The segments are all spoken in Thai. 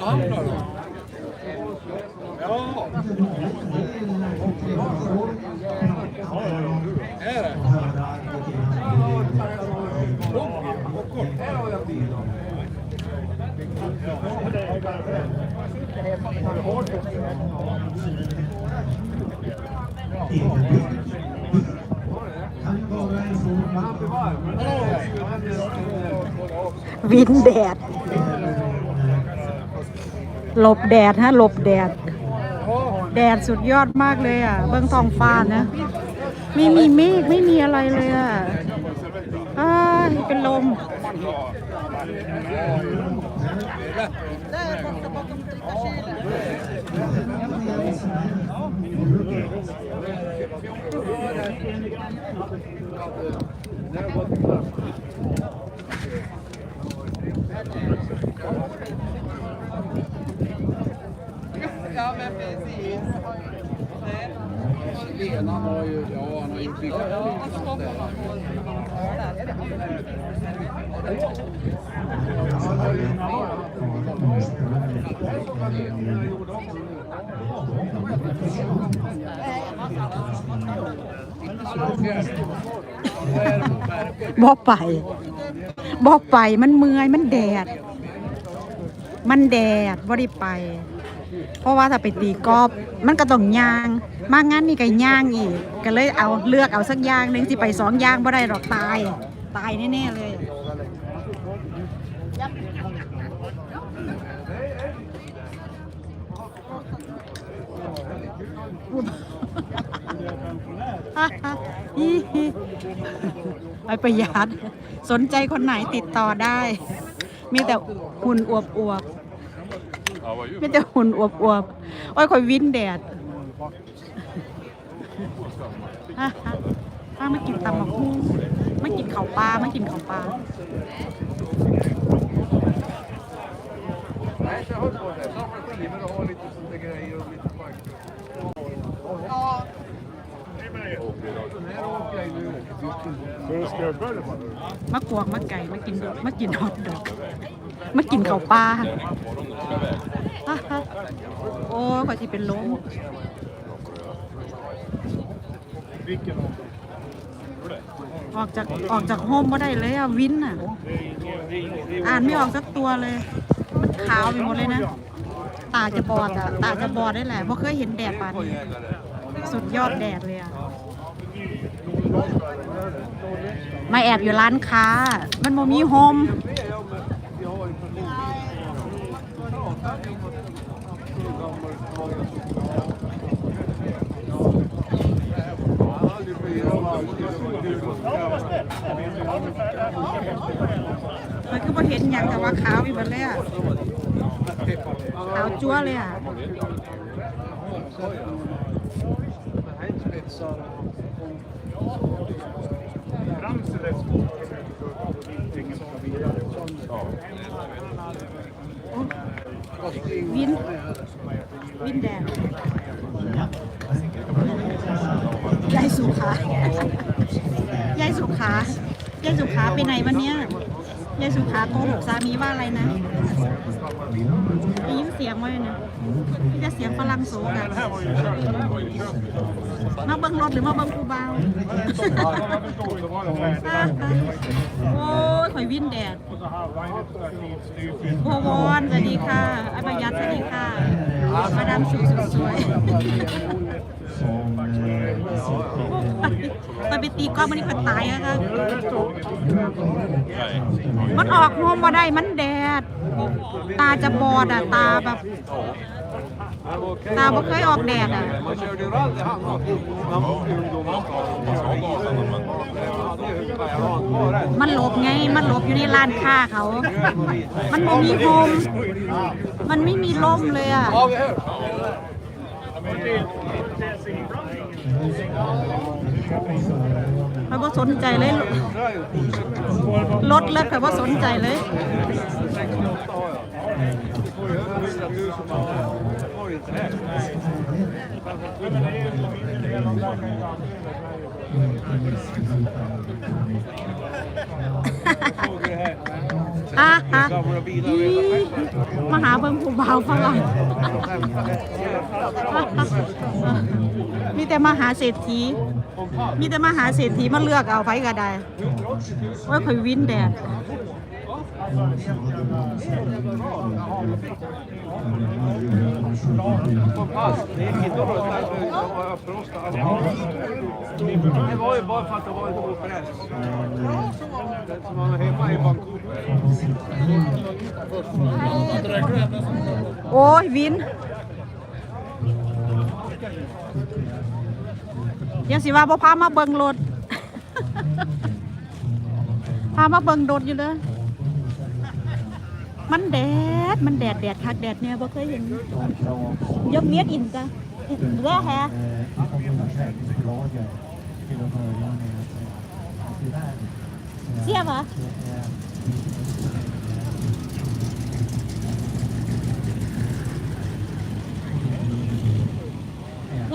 Hamdolsun. วินแดด หลบแดดฮะ หลบแดด แดดสุดยอดมากเลยอะ เบื้องท้องฟ้านะ ไม่มีเมฆไม่มีอะไรเลยอะอเป็นลม Han har ju, ja han har gjort mycket. Ja. บ่ไปบ่ไปมันเมื่อยมันแดด มันแดดบ่ได้ไป เพราะว่าถ้าไปตีกอล์ฟมันก็ต้องย่าง มากงานนี่ก็ย่างอีก ก็เลยเอาเลือกเอาสักย่างหนึ่งสิไปสองย่างบ่ได้หรอกตาย ตายแน่ๆเลยไปประหยัดสนใจคนไหนติดต่อได้ มีแต่หุ่นอวบอวบ มีแต่หุ่นอวบอวบๆ โอ้ยคอยวินแดดฮ่าฮ่าถ้ามากินตำบักหุ่งมากินข้าวปลามากินข้าวปลามะกวกมะไก่มากินดอกมากินฮอตดอกมากินข้าวปลา โอ้ยกว่าที่เป็นลม ออกจากออกจากโฮมก็ได้เลยอะวินอะอ่านไม่ออกสักตัวเลย มันขาวไปหมดเลยนะ ตาจะบอดอะตาจะบอดได้แหละเพราะเคยเห็นแดดป่านนี้สุดยอดแดดเลยอะมาแอบอยู่ร้านค้า มันโมมีโฮม มันก็พอเห็นอ ย่างแต่ว่าขาวอยู่หมดเลยอะขาวจั๊วเลยอะวินวินแดงยายสุขายายสุขายายสุขาไปไหนวันเนี้ย ยายสุขาโกหกสามีว่าอะไรนะได้ยินเสียงไว้นะพี่จะเสียงฝรั่งโศกอะมาเบิ้งรถหรือมาเบิ้งกูเบาโอ้ยข่อยวินแดดโพวอนสวัสดีค่ะอาบายัดสวัสดีค่ะ มาดามสุสุดสวย ไปไปตีกอล์ฟวันนี้คนตายอะค่ะมันออกโฮมมาได้มันแดด ตาจะบอดอะตาแบบ ตาบ่เคยออกแดดอะ Man körde ju rally han var. Han var ungdom också. Ja, มันหลบไง มันหลบอยู่ในร้านค้าเขา มันบ่มีโฮมมันไม่มีร่มเลยอะ Har vi här? เขาบ่สนใจเลยรถเลิกเขาบ่สนใจเลย har ju inte det. Såg du det här? อะฮะ Gamla bilar อี och มาหาเบิ่งผู้บ่าวฝรั่งมีแต่มาหาเศรษฐี มีแต่มาหาเศรษฐีมาเลือกเอาไฟกระได้ว่าเคยวินแดดโอ้ยวิน ยังสิว่าบ่พามาเบิ่งรถ พามาเบิ่งรถอยู่เด้อมันแดด มันแดดแดดคักแดดเนี่ยบ่เคยเห็นยกเมียดอินจ้ะเด้อแฮะเสียบเหรอ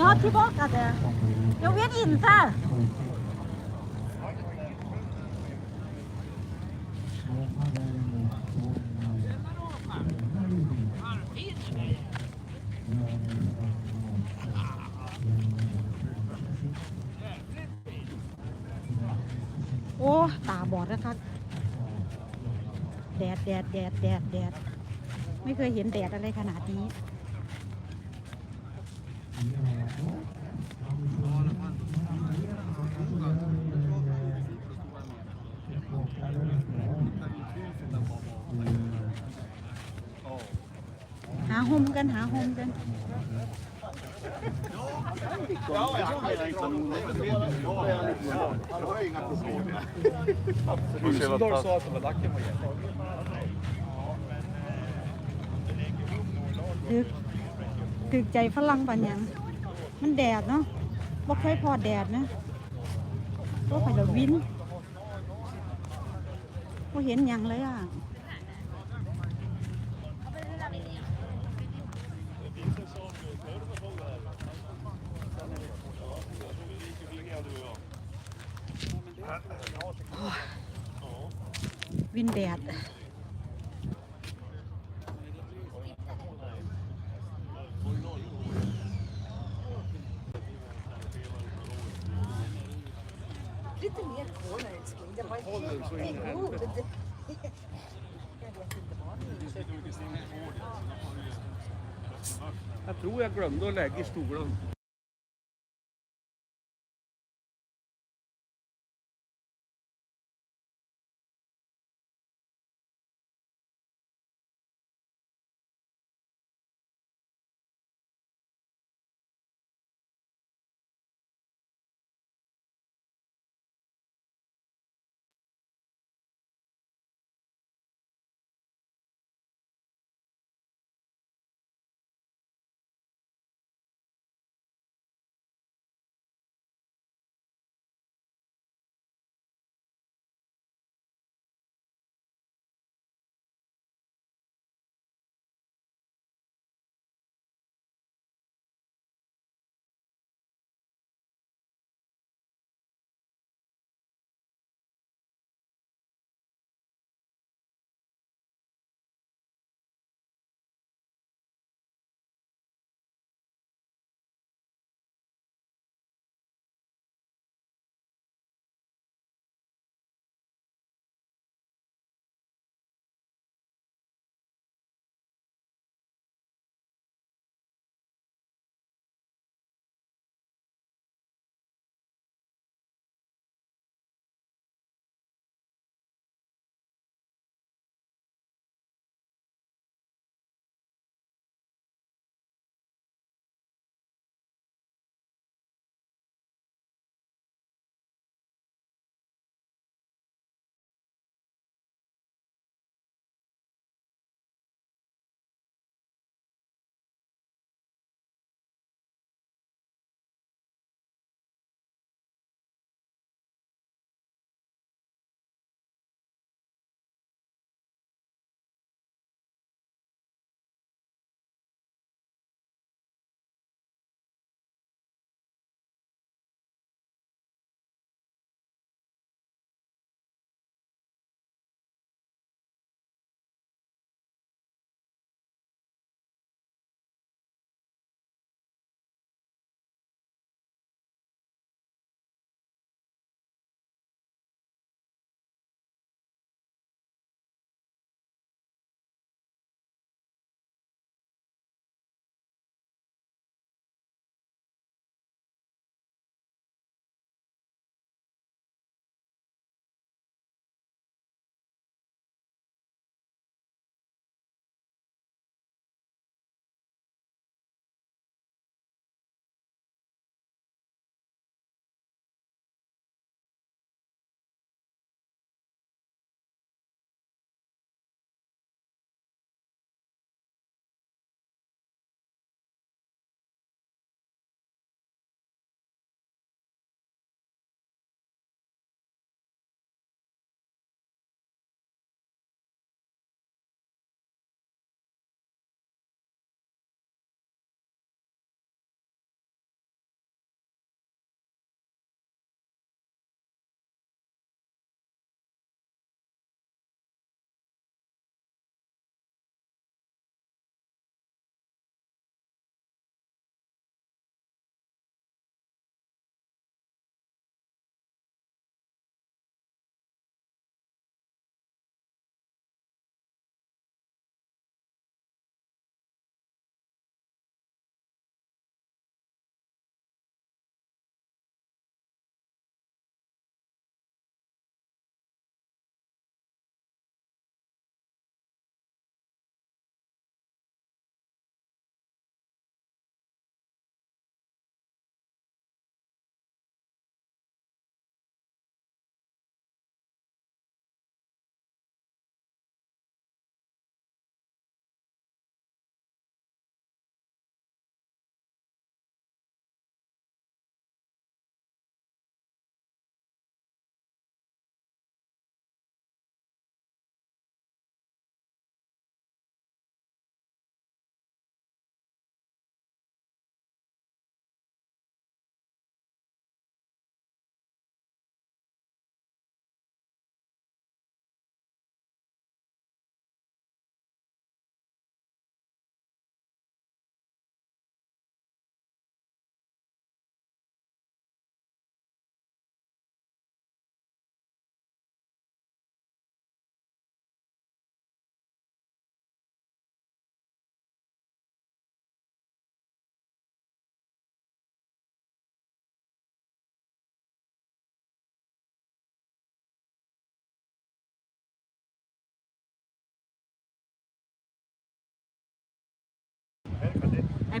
Jag har tillbaka det. Jag vet inte. Åh, ตาบอดแล้วครับแดดแดดแดดแดดแดด ไม่เคยเห็นแดดอะไรขนาดนี้ หาโฮมกันหาโฮมกัน Düsseldorf sa att lacken var jättebra. ถึกถึกใจฝรั่งปัญญัง มันแดดเนาะบ่เคยพอแดดนะก็ไปเดวินก็เห็นยังเลยอะ Lite mer kålälskling. Det var helt god. Jag tror jag glömde att lägga i stolen.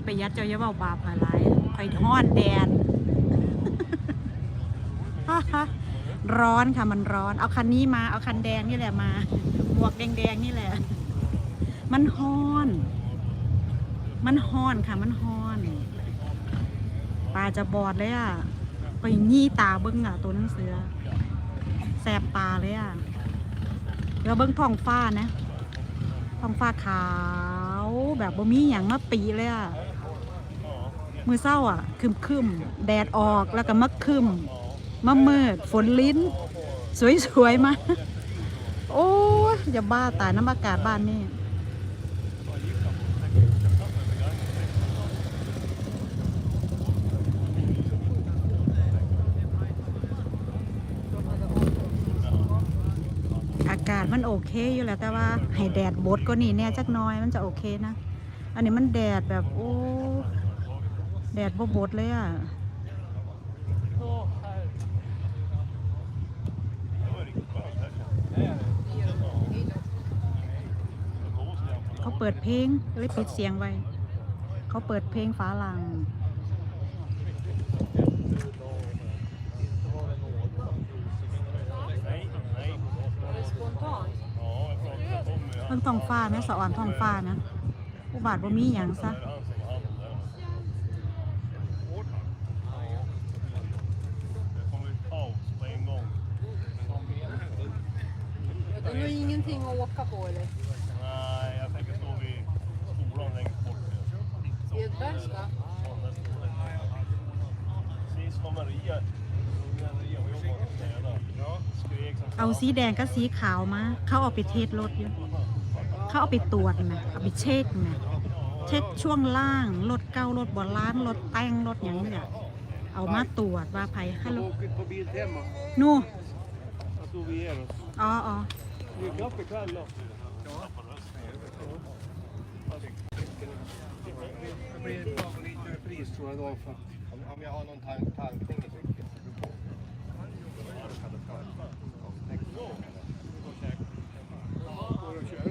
ประหยัดเจ้าอย่าเบาบาปหาหลายคอยห้อนแดดร้อนค่ะมันร้อน เอาคันนี้มา เอาคันแดงนี่แหละมาหมวกแดงๆนี่แหละ มันฮ้อน มันฮ้อนค่ะ มันฮ้อนตาจะบอดเลยอะไปงี้ตาเบิ้งอะ ตัวหนังเสือ แสบตาเลยอะเดี๋ยวเบิ้งท้องฟ้านะท้องฟ้าขาว แบบบ่มีอย่างมาปีเลยอะ มือเศร้าอะคึมคึมแดดออกแล้วก็มักคึมมามืดฝนลิ้น สวยๆมาโอ้ยอย่าบ้าตายน้ำอากาศบ้านนี่อากาศมันโอเคอยู่แล้วแต่ว่าให้แดดบดก็นี่แน่จักน้อยมันจะโอเคนะ อันนี้มันแดดแบบโอ้ แดดบบดเลยอะเขาเปิดเพลงเลยปิดเสียงไว้ เขาเปิดเพลงฟ้าลังเพิ่งท้องฟ้าแม่สะอ่อนท้องฟ้านะ อุบาทบ่มีหยังซะ Det är nog ingenting att åka på eller? Nej, jag tänker stå vid skolan längst bort. I ett Bergsta? Sist var Maria, Maria var jobbade och städade. Skrek som เอาสีแดงกับสีขาวมา เขาเอาไปเทสรถอยู่ เขาเอาไปตรวจนะเอาไปเช็คนะเช็คช่วงล่างรถเก้ารถบ่ล้านรถแต่งรถอย่างนี้แหละเอามาตรวจว่าไผฮัลโหล åker på Biltema. นู่ Jag stod vid er. อ๋ออ๋อ Snygga för kvällen. Det blir ett favoritpris tror jag idag. Om jag har någon tank, tankning i cykeln. Går det att köra?